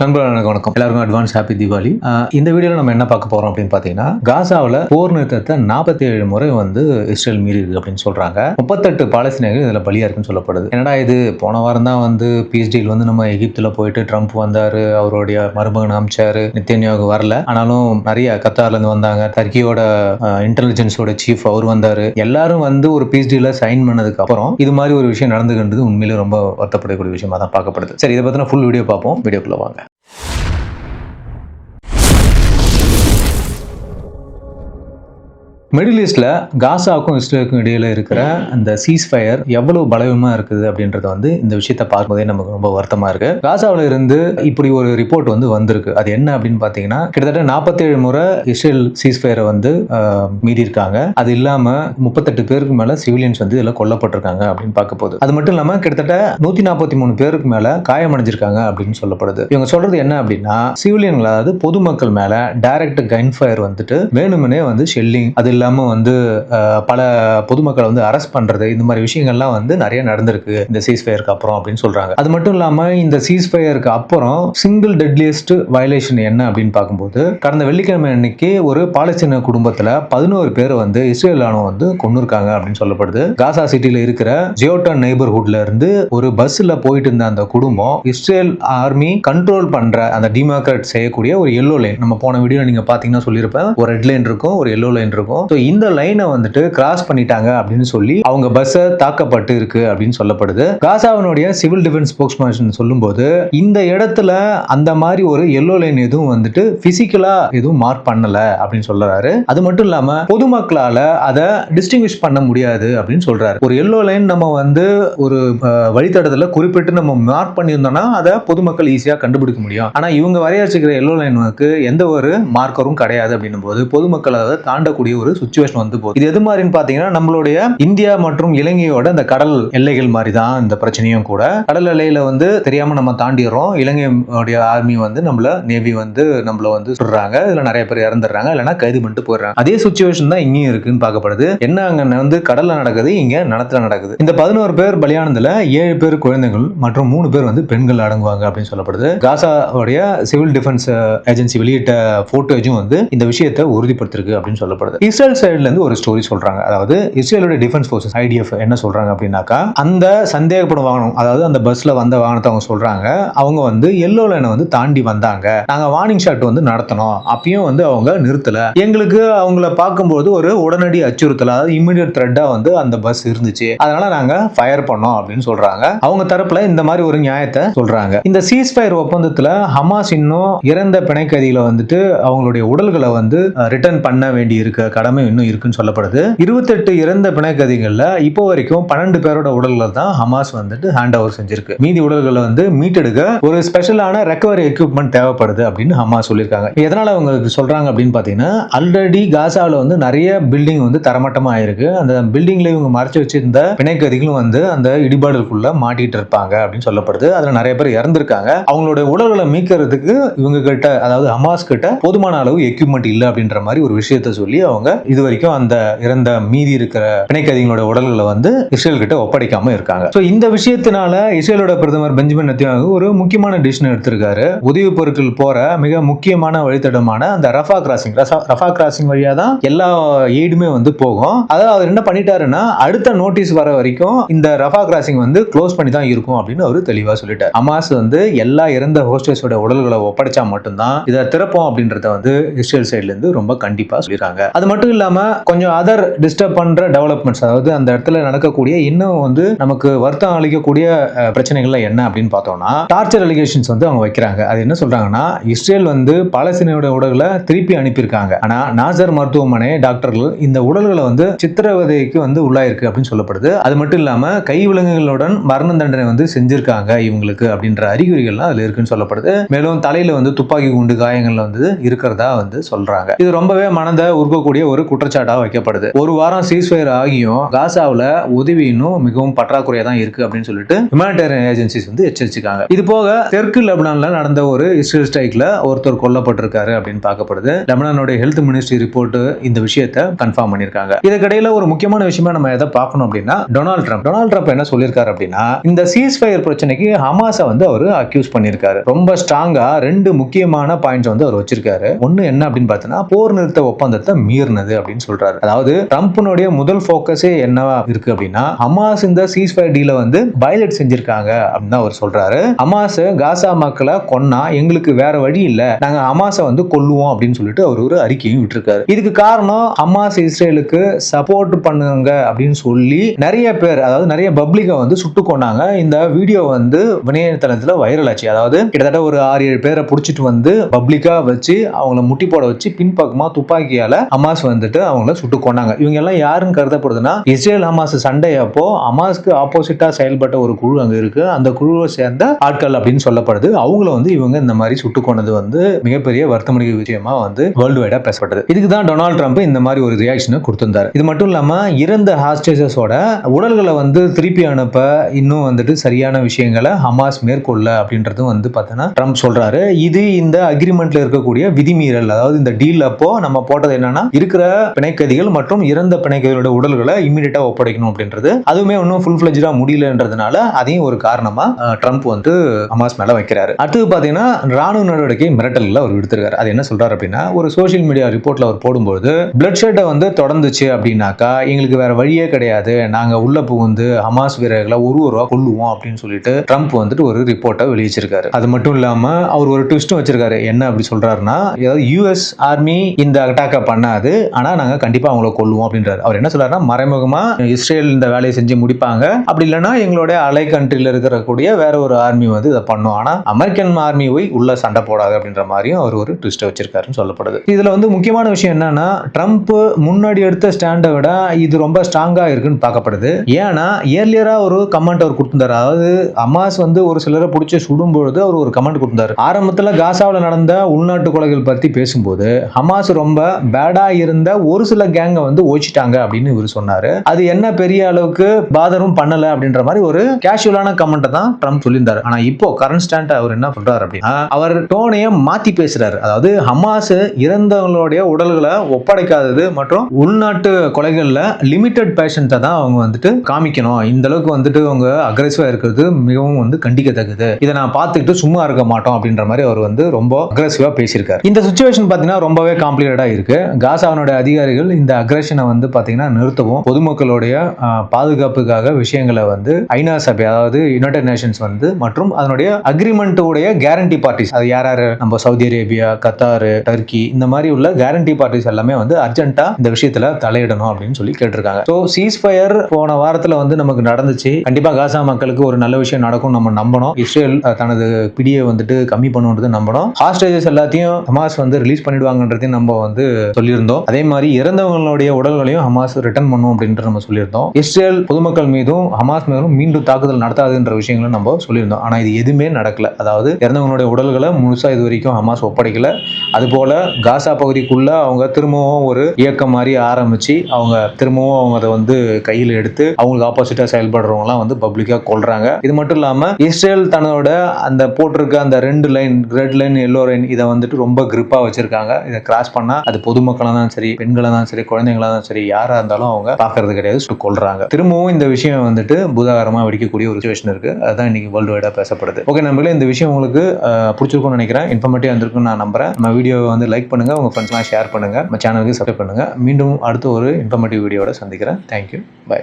நண்பர்களுக்கு வணக்கம் எல்லாருக்கும் அட்வான்ஸ் ஹாப்பி தீபாவளி. இந்த வீடியோல நம்ம என்ன பார்க்க போறோம் அப்படின்னு பார்த்தீங்கன்னா காசாவில் போர் நிறுத்தத்தை நாற்பத்தி ஏழு முறை வந்து இஸ்ரேல் மீறி இருக்கு அப்படின்னு சொல்றாங்க. முப்பத்தெட்டு பாலஸ்தீனர்கள் இதுல பலியா இருக்குன்னு சொல்லப்படுது. என்னடா இது? போன வாரம் தான் வந்து பீஸ் டீல் வந்து நம்ம எகிப்துல போயிட்டு ட்ரம்ப் வந்தாரு அவருடைய மருமகன் அமைச்சாரு நித்தியன்யாகு வரல. ஆனாலும் நிறைய கத்தார்ல இருந்து வந்தாங்க. டர்க்கியோட இன்டெலிஜென்ஸோட சீஃப் அவர் வந்தாரு. எல்லாரும் வந்து ஒரு பீஸ் சைன் பண்ணதுக்கு அப்புறம் இது மாதிரி ஒரு விஷயம் நடந்துகின்றது உண்மையிலே ரொம்ப வருத்தப்படக்கூடிய விஷயமா தான் பார்க்கப்படுது. சரி இதை பத்தின ஃபுல் வீடியோ பார்ப்போம். வீடியோக்குள்ள வாங்க. மிடில் ஈஸ்டில் காசாவுக்கும் இஸ்ரேலுக்கும் இடையில இருக்கிற அந்த சீஸ் ஃபயர் எவ்வளவு பலவீனமா இருக்குது அப்படின்றத வந்து இந்த விஷயத்த பார்க்கும்போதே நமக்கு ரொம்ப வருத்தமா இருக்கு. காசாவில் இருந்து இப்படி ஒரு ரிப்போர்ட் வந்து வந்திருக்கு. அது என்ன அப்படின்னு பார்த்தீங்கன்னா கிட்டத்தட்ட நாற்பத்தேழு முறை இஸ்ரேல் சீஸ் ஃபயரை வந்து மீறி இருக்காங்க அது இல்லாம முப்பத்தெட்டு பேருக்கு மேல சிவிலியன்ஸ் வந்து இதில் கொல்லப்பட்டிருக்காங்க அப்படின்னு பார்க்க போகுது. அது மட்டும் இல்லாம கிட்டத்தட்ட நூத்தி நாற்பத்தி மூணு பேருக்கு மேல காயமடைஞ்சிருக்காங்க அப்படின்னு சொல்லப்படுது. இவங்க சொல்றது என்ன அப்படின்னா சிவிலியன்கள் அதாவது பொதுமக்கள் மேல டைரக்ட் கன் ஃபயர் வந்துட்டு வேணுமனே வந்து ஷெல்லிங் அது இல்லாமல் வந்து பல பொதுமக்களை வந்து அரெஸ்ட் பண்ணுறது இந்த மாதிரி விஷயங்கள்லாம் வந்து நிறைய நடந்திருக்கு. இந்த சீஸ் ஃபயருக்கு அப்புறம் அப்படின்னு சொல்கிறாங்க அது மட்டும் இல்லாமல் இந்த சீஸ் ஃபயருக்கு அப்புறம் சிங்கிள் டெட்லியஸ்ட் வயலேஷன் என்ன அப்படின்னு பார்க்கும்போது கடந்த வெள்ளிக்கிழமை அன்னைக்கு ஒரு பாலஸ்தீன குடும்பத்தில் பதினோரு பேர் வந்து இஸ்ரேல் ராணுவம் வந்து கொண்டு இருக்காங்க அப்படின்னு சொல்லப்படுது. காசா சிட்டியில் இருக்கிற ஜியோட்டன் நெய்பர்ஹுட்ல இருந்து ஒரு பஸ்ஸில் போயிட்டு இருந்த அந்த குடும்பம் இஸ்ரேல் ஆர்மி கண்ட்ரோல் பண்ணுற அந்த டிமோக்ராட் செய்யக்கூடிய ஒரு எல்லோ லைன் நம்ம போன வீடியோ நீங்கள் பார்த்தீங்கன்னா சொல்லியிருப்பேன். ஒரு ரெட் லைன் இருக்கும் ஒரு எல்லோ லைன் இருக்கும். ஸோ இந்த லைனை வந்துட்டு கிராஸ் பண்ணிட்டாங்க அப்படின்னு சொல்லி அவங்க பஸ்ஸை தாக்கப்பட்டு இருக்கு அப்படின்னு சொல்லப்படுது. காசாவினுடைய சிவில் டிஃபென்ஸ் ஸ்போக்ஸ்மேன் சொல்லும்போது இந்த இடத்துல அந்த மாதிரி ஒரு எல்லோ லைன் எதுவும் வந்துட்டு பிசிக்கலா எதுவும் மார்க் பண்ணல அப்படின்னு சொல்றாரு. அது மட்டும் இல்லாம பொதுமக்களால அதை டிஸ்டிங்விஷ் பண்ண முடியாது அப்படின்னு சொல்றாரு. ஒரு எல்லோ லைன் நம்ம வந்து ஒரு வழித்தடத்துல குறிப்பிட்டு நம்ம மார்க் பண்ணியிருந்தோம்னா அதை பொதுமக்கள் ஈஸியா கண்டுபிடிக்க முடியும். ஆனா இவங்க வரையறுச்சிக்கிற எல்லோ லைனுக்கு எந்த ஒரு மார்க்கரும் கிடையாது அப்படின்னும் போது பொதுமக்கள் அதை தாண்டக்கூடிய ஒரு சுச்சுவேஷன் வந்து போகுது. இது எது மாதிரின்னு பாத்தீங்கன்னா நம்மளுடைய இந்தியா மற்றும் இலங்கையோட இந்த கடல் எல்லைகள் மாதிரி தான் இந்த பிரச்சனையும் கூட. கடல் எல்லையில வந்து தெரியாம நம்ம தாண்டிடுறோம். இலங்கையோடைய ஆர்மி வந்து நம்மள நேவி வந்து நம்மள வந்து சுடுறாங்க. இதுல நிறைய பேர் இறந்துடுறாங்க. இல்லைன்னா கைது பண்ணிட்டு போயிடுறாங்க. அதே சுச்சுவேஷன் தான் இங்கேயும் இருக்குன்னு பார்க்கப்படுது. என்ன அங்க வந்து கடல்ல நடக்குது இங்க நிலத்துல நடக்குது. இந்த பதினோரு பேர் பலியானதுல ஏழு பேர் குழந்தைகள் மற்றும் மூணு பேர் வந்து பெண்கள் அடங்குவாங்க அப்படின்னு சொல்லப்படுது. காசாவுடைய சிவில் டிஃபென்ஸ் ஏஜென்சி வெளியிட்ட போட்டோஜும் வந்து இந்த விஷயத்தை உறுதிப்படுத்திருக்கு அப்படின்னு சொல்லப்படுது. இஸ்ரேல் சைடுல இருந்து ஒரு ஸ்டோரி சொல்றாங்க. அதாவது இஸ்ரேலோட டிஃபென்ஸ் ஃபோர்ஸஸ் ஐடிஎஃப் என்ன சொல்றாங்க அப்படின்னாக்கா அந்த சந்தேகப்படும் வாகனம் அதாவது அந்த பஸ்ஸில் வந்த வாகனத்தை அவங்க சொல்றாங்க. அவங்க வந்து எல்லோ லைனை வந்து தாண்டி வந்தாங்க. நாங்கள் வார்னிங் ஷாட் வந்து நடத்தணும் அப்பயும் வந்து அவங்க நிறுத்தல. எங்களுக்கு அவங்கள பார்க்கும்போது ஒரு உடனடி அச்சுறுத்தல் அதாவது இம்மிடியட் த்ரெட்டாக வந்து அந்த பஸ் இருந்துச்சு. அதனால நாங்க ஃபயர் பண்ணோம் அப்படின்னு சொல்றாங்க. அவங்க தரப்புல இந்த மாதிரி ஒரு நியாயத்தை சொல்றாங்க. இந்த சீஸ் ஃபயர் ஒப்பந்தத்தில் ஹமாஸ் இன்னும் இறந்த பிணைக்கதிகளை வந்துட்டு அவங்களுடைய உடல்களை வந்து ரிட்டர்ன் பண்ண வேண்டி இருக்க கடமை இன்னும் இருக்குன்னு சொல்லப்படுது. இருபத்தெட்டு இறந்த பிணைக்கதிகள்ல இப்போ வரைக்கும் பன்னெண்டு பேரோட உடல்கள் தான் ஹமாஸ் வந்துட்டு ஹேண்ட் ஓவர் செஞ்சிருக்கு. மீதி உடல்களை வந்து மீட்டெடுக்க ஒரு ஸ்பெஷலான ரெக்கவரி எக்யூப்மெண்ட் தேவைப்படுது அப்படின்னு ஹமாஸ் சொல்லியிருக்காங்க. எதனால அவங்க சொல்றாங்க அப்படின்னு பாத்தீங்கன்னா ஆல்ரெடி காசாவில் வந்து நிறைய பில்டிங் வந்து தரமட்டமா ஆயிருக்கு. அந்த பில்டிங்ல இவங்க மறைச்சு வச்சிருந்த பிணைக்கதிகளும் வந்து அந்த இடிபாடுக்குள்ள மாட்டிட்டு இருப்பாங்க அப்படின்னு சொல்லப்படுது. அதுல நிறைய பேர் இறந்திருக்காங்க. அவங்களோட உடல்களை மீட்கிறதுக்கு இவங்க கிட்ட அதாவது ஹமாஸ் கிட்ட போதுமான அளவு எக்யூப்மெண்ட் இல்லை அப்படின்ற மாதிரி ஒரு விஷயத்த சொல்லி அவங்க இது வரைக்கும் அந்த இறந்த மீதி இருக்கிற பிணைக்கதிகளோட உடல்களை வந்து இஸ்ரேல் கிட்ட ஒப்படைக்காம இருக்காங்க. ஸோ இந்த விஷயத்தினால இஸ்ரேலோட பிரதமர் பெஞ்சமின் நத்தியாக ஒரு முக்கியமான டிசிஷன் எடுத்திருக்காரு. உதவி பொருட்கள் போற மிக முக்கியமான வழித்தடமான அந்த ரஃபா கிராசிங். ரஃபா கிராசிங் வழியா தான் எல்லா எய்டுமே வந்து போகும். அதாவது அவர் என்ன பண்ணிட்டாருன்னா அடுத்த நோட்டீஸ் வர வரைக்கும் இந்த ரஃபா கிராசிங் வந்து க்ளோஸ் பண்ணி தான் இருக்கும் அப்படின்னு அவர் தெளிவா சொல்லிட்டார். அமாஸ் வந்து எல்லா இறந்த ஹோஸ்டர்ஸோட உடல்களை ஒப்படைச்சா மட்டும்தான் இதை திறப்போம் அப்படின்றத வந்து இஸ்ரேல் சைட்ல இருந்து ரொம்ப கண்டிப்பா சொல்லிடுறாங்க. அது மட்டும் மட்டும் இல்லாம கொஞ்சம் அதர் டிஸ்டர்ப் பண்ற டெவலப்மெண்ட்ஸ் அதாவது அந்த இடத்துல நடக்கக்கூடிய இன்னும் வந்து நமக்கு வருத்தம் அளிக்கக்கூடிய அஹ், என்ன அப்படின்னு பார்த்தோம்னா டார்ச்சர் அலிகேஷன்ஸ் வந்து அவங்க வைக்கிறாங்க. அது என்ன சொல்றாங்கன்னா இஸ்ரேல் வந்து பாலஸ்தீனோட உடல்களை திருப்பி அனுப்பியிருக்காங்க. ஆனா நாசர் மருத்துவமனை டாக்டர்கள் இந்த உடல்களை வந்து சித்திரவதைக்கு வந்து உள்ளாயிருக்கு அப்படின்னு சொல்லப்படுது. அது மட்டும் இல்லாம கை விலங்குகளுடன் மரண தண்டனை வந்து செஞ்சிருக்காங்க இவங்களுக்கு அப்படின்ற அறிகுறிகள்லாம் அதுல இருக்குன்னு சொல்லப்படுது. மேலும் தலையில வந்து துப்பாக்கி குண்டு காயங்கள் வந்து இருக்கிறதா வந்து சொல்றாங்க. இது ரொம்பவே மனதை உருக்கக்கூடிய ஒரு ஒரு குற்றச்சாட்டாக வைக்கப்படுது. ஒரு வாரம் சீஸ்ஃபயர் ஆகியும் காசாவில் உதவி இன்னும் மிகவும் பற்றாக்குறையாக தான் இருக்கு அப்படின்னு சொல்லிட்டு ஹியூமானிட்டேரியன் ஏஜென்சிஸ் வந்து எச்சரிச்சிருக்காங்க. இது போக தெற்கு லெபனான்ல நடந்த ஒரு இஸ்ரேல் ஸ்ட்ரைக்ல ஒருத்தர் கொல்லப்பட்டிருக்காரு அப்படின்னு பார்க்கப்படுது. லெபனானுடைய ஹெல்த் மினிஸ்ட்ரி ரிப்போர்ட் இந்த விஷயத்தை கன்ஃபார்ம் பண்ணியிருக்காங்க. இதற்கிடையில ஒரு முக்கியமான விஷயமா நம்ம எதை பார்க்கணும் அப்படின்னா டொனால்ட் ட்ரம்ப். டொனால்ட் ட்ரம்ப் என்ன சொல்லியிருக்காரு அப்படின்னா இந்த சீஸ்ஃபயர் பிரச்சனைக்கு ஹமாஸை வந்து அவர் அக்யூஸ் பண்ணியிருக்காரு. ரொம்ப ஸ்ட்ராங்கா ரெண்டு முக்கியமான பாயிண்ட்ஸ் வந்து அவர் வச்சிருக்காரு. ஒன்னு என்ன அப்படின்னு பார்த்தீங்கன்னா போர் நிறுத்த ஒப்பந்தத்தை மீறினது. அப்படின்னு சொல்றாரு. அதாவது ட்ரம்ப்னுடைய முதல் ஃபோக்கஸே என்னவா இருக்கு அப்படின்னா ஹமாஸ் இந்த சீஸ் ஃபயர் டீல வந்து பைலட் செஞ்சிருக்காங்க அப்படின்னு அவர் சொல்றாரு. ஹமாஸ் காசா மக்களை கொன்னா எங்களுக்கு வேற வழி இல்ல. நாங்க ஹமாஸை வந்து கொல்லுவோம் அப்படின்னு சொல்லிட்டு அவர் ஒரு அறிக்கையும் விட்டுருக்காரு. இதுக்கு காரணம் ஹமாஸ் இஸ்ரேலுக்கு சப்போர்ட் பண்ணுங்க அப்படின்னு சொல்லி நிறைய பேர் அதாவது நிறைய பப்ளிக்கை வந்து சுட்டு கொண்டாங்க இந்த வீடியோ வந்து இணையதளத்துல வைரல் ஆச்சு. அதாவது கிட்டத்தட்ட ஒரு ஆறு ஏழு பேரை பிடிச்சிட்டு வந்து பப்ளிக்கா வச்சு அவங்கள முட்டி போட வச்சு பின்பக்கமா துப்பாக்கியால ஹமாஸ் வந்துட்டு அவங்கள சுட்டு கொண்டாங்க இவங்க எல்லாம் யாருன்னு கருதப்படுதுன்னா இஸ்ரேல் ஹமாஸ் சண்டை அப்போ ஹமாஸ்க்கு ஆப்போசிட்டா செயல்பட்ட ஒரு குழு அங்க இருக்கு. அந்த குழுவை சேர்ந்த ஆட்கள் அப்படின்னு சொல்லப்படுது. அவங்கள வந்து இவங்க இந்த மாதிரி சுட்டு கொண்டது வந்து மிகப்பெரிய வருத்தமளிக்க விஷயமா வந்து வேர்ல்டு வைடா பேசப்பட்டது. இதுக்கு தான் டொனால்ட் ட்ரம்ப் இந்த மாதிரி ஒரு ரியாக்ஷனை கொடுத்திருந்தாரு. இது மட்டும் இல்லாம இறந்த ஹாஸ்டேஜஸோட உடல்களை வந்து திருப்பி அனுப்ப இன்னும் வந்துட்டு சரியான விஷயங்களை ஹமாஸ் மேற்கொள்ள அப்படின்றதும் வந்து பார்த்தோன்னா ட்ரம்ப் சொல்றாரு. இது இந்த அக்ரிமெண்ட்ல இருக்கக்கூடிய விதிமீறல் அதாவது இந்த டீல் அப்போ நம்ம போட்டது என்னன்னா இருக்கிற பிணைக்கதிகள் மற்றும் இறந்த பிணைக்கதிகளோட உடல்களை இம்மிடியட்டா ஒப்படைக்கணும் அப்படின்றது. அதுவுமே இன்னும் ஃபுல் ஃபிளஜா முடியலன்றதுனால அதையும் ஒரு காரணமா ட்ரம்ப் வந்து ஹமாஸ் மேல வைக்கிறாரு. அடுத்தது பாத்தீங்கன்னா ராணுவ நடவடிக்கை மிரட்டல்ல அவர் விடுத்திருக்காரு. அது என்ன சொல்றாரு அப்படின்னா ஒரு சோஷியல் மீடியா ரிப்போர்ட்ல அவர் போடும்போது பிளட் ஷெட்டை வந்து தொடர்ந்துச்சு அப்படின்னாக்கா எங்களுக்கு வேற வழியே கிடையாது. நாங்க உள்ள புகுந்து ஹமாஸ் வீரர்களை ஒரு ஒருவா கொல்லுவோம் அப்படின்னு சொல்லிட்டு ட்ரம்ப் வந்துட்டு ஒரு ரிப்போர்ட்டை வெளியிச்சிருக்காரு. அது மட்டும் இல்லாம அவர் ஒரு ட்விஸ்டும் வச்சிருக்காரு. என்ன அப்படி சொல்றாருன்னா ஏதாவது யூஎஸ் ஆர்மி இந்த அட்டாக்கை பண்ணாது ஆனா நாங்க கண்டிப்பா அவங்கள கொள்வோம் அப்படின்றாரு. அவர் என்ன சொல்றாருன்னா மறைமுகமா இஸ்ரேல் இந்த வேலையை செஞ்சு முடிப்பாங்க. அப்படி இல்லைன்னா எங்களுடைய அலை கண்ட்ரில இருக்கக்கூடிய வேற ஒரு ஆர்மி வந்து இதை பண்ணும். ஆனா அமெரிக்கன் ஆர்மி போய் உள்ள சண்டை போடாது அப்படின்ற மாதிரியும் அவர் ஒரு ட்விஸ்ட் வச்சிருக்காருன்னு சொல்லப்படுது. இதுல வந்து முக்கியமான விஷயம் என்னன்னா ட்ரம்ப் முன்னாடி எடுத்த ஸ்டாண்டை விட இது ரொம்ப ஸ்ட்ராங்கா இருக்குன்னு பார்க்கப்படுது. ஏன்னா ஏர்லியரா ஒரு கமெண்ட் அவர் கொடுத்துருந்தாரு. அதாவது அமாஸ் வந்து ஒரு சிலரை பிடிச்சி சுடும்பொழுது அவர் ஒரு கமெண்ட் கொடுத்தாரு ஆரம்பத்துல காசாவில் நடந்த உள்நாட்டு கொலைகள் பத்தி பேசும்போது ஹமாஸ் ரொம்ப பேடா இருந்த ஒரு சில கேங்கை வந்து ஒழிச்சிட்டாங்க அப்படின்னு இவர் சொன்னாரு. அது என்ன பெரிய அளவுக்கு பாதரும் பண்ணல அப்படின்ற மாதிரி ஒரு கேஷுவலான கமெண்ட்டை தான் ட்ரம்ப் சொல்லியிருந்தாரு. ஆனா இப்போ கரண்ட் ஸ்டாண்ட் அவர் என்ன பண்றாரு அப்படின்னா அவர் டோனைய மாத்தி பேசுறாரு. அதாவது ஹமாஸ் இறந்தவங்களுடைய உடல்களை ஒப்படைக்காதது மற்றும் உள்நாட்டு கொலைகள்ல லிமிட்டட் பேஷண்ட்டை தான் அவங்க வந்துட்டு காமிக்கணும். இந்த அளவுக்கு வந்துட்டு அவங்க அக்ரெசிவா இருக்கிறது மிகவும் வந்து கண்டிக்கத்தக்கது. இதை நான் பார்த்துக்கிட்டு சும்மா இருக்க மாட்டோம் அப்படின்ற மாதிரி அவர் வந்து ரொம்ப அக்ரெசிவா பேசியிருக்காரு. இந்த சுச்சுவேஷன் பார்த்தீங்கன்னா ரொம்பவே காம்ப்ளிகேட்டா இருக்கு. காசாவினுடைய அதிகாரிகள் இந்த அக்ரஷனை வந்து பார்த்தீங்கன்னா நிறுத்தவும். பொதுமக்களுடைய பாதுகாப்புக்காக விஷயங்களை வந்து ஐநா சபை அதாவது யுனைடெட் நேஷன்ஸ் வந்து மற்றும் அதனுடைய அக்ரிமெண்ட்டுடைய கேரண்டி பார்ட்டிஸ் அது யார் யார்? நம்ம சவுதி அரேபியா கத்தார் டர்க்கி இந்த மாதிரி உள்ள கேரண்டி பார்ட்டிஸ் எல்லாமே வந்து அர்ஜென்ட்டா இந்த விஷயத்துல தலையிடணும் அப்படின்னு சொல்லி கேட்டிருக்காங்க. ஸோ சீஸ் ஃபயர் போன வாரத்தில் வந்து நமக்கு நடந்துச்சு. கண்டிப்பாக காசா மக்களுக்கு ஒரு நல்ல விஷயம் நடக்கும் நம்ம நம்பணும். இஸ்ரேல் தனது பிடியை வந்துட்டு கம்மி பண்ணுன்றது நம்பணும். ஹாஸ்டேஜஸ் எல்லாத்தையும் ஹமாஸ் வந்து ரிலீஸ் பண்ணிடுவாங்கன்றதையும் நம்ம வந்து சொல்லியிருந்தோம். அதே அதே மாதிரி இறந்தவங்களுடைய உடல்களையும் ஹமாஸ் ரிட்டர்ன் பண்ணும் அப்படின்ற நம்ம சொல்லியிருந்தோம். இஸ்ரேல் பொதுமக்கள் மீதும் ஹமாஸ் மீதும் மீண்டும் தாக்குதல் நடத்தாதுன்ற விஷயங்களும் நம்ம சொல்லியிருந்தோம். ஆனால் இது எதுவுமே நடக்கல. அதாவது இறந்தவங்களுடைய உடல்களை முழுசாக இது வரைக்கும் ஹமாஸ் ஒப்படைக்கல. அதுபோல காசா பகுதிக்குள்ள அவங்க திரும்பவும் ஒரு இயக்கம் மாதிரி ஆரம்பிச்சு அவங்க திரும்பவும் அவங்க அதை வந்து கையில் எடுத்து அவங்களுக்கு ஆப்போசிட்டா செயல்படுறவங்கலாம் வந்து பப்ளிக்காக கொள்றாங்க இது மட்டும் இல்லாமல் இஸ்ரேல் தன்னோட அந்த போட்டிருக்க அந்த ரெண்டு line red line yellow line இதை வந்துட்டு ரொம்ப கிரிப்பாக வச்சிருக்காங்க. இதை கிராஸ் பண்ணால் அது பொதுமக்களாக தான் சரி பெண்களா தான் சரி குழந்தைங்களா தான் சரி யாரா இருந்தாலும் அவங்க பாக்குறது கிடையாது கொள்றாங்க திரும்பவும் இந்த விஷயம் வந்துட்டு பூதாகரமா வெடிக்கக்கூடிய ஒரு சுச்சுவேஷன் இருக்கு. அதுதான் இன்னைக்கு வேர்ல்டு வைடா பேசப்படுது. ஓகே நம்மளே இந்த விஷயம் உங்களுக்கு பிடிச்சிருக்கும்னு நினைக்கிறேன். இன்ஃபர்மேட்டிவ் வந்திருக்கும் நான் நம்புறேன். நம்ம வீடியோவை வந்து லைக் பண்ணுங்க உங்க ஃப்ரெண்ட்ஸ்லாம் ஷேர் பண்ணுங்க. நம்ம சேனலுக்கு சப்ஸ்கிரைப் பண்ணுங்க. மீண்டும் அடுத்த ஒரு இன்ஃபர்மேட்டிவ் வீடியோட சந்திக்கிறேன். Thank you bye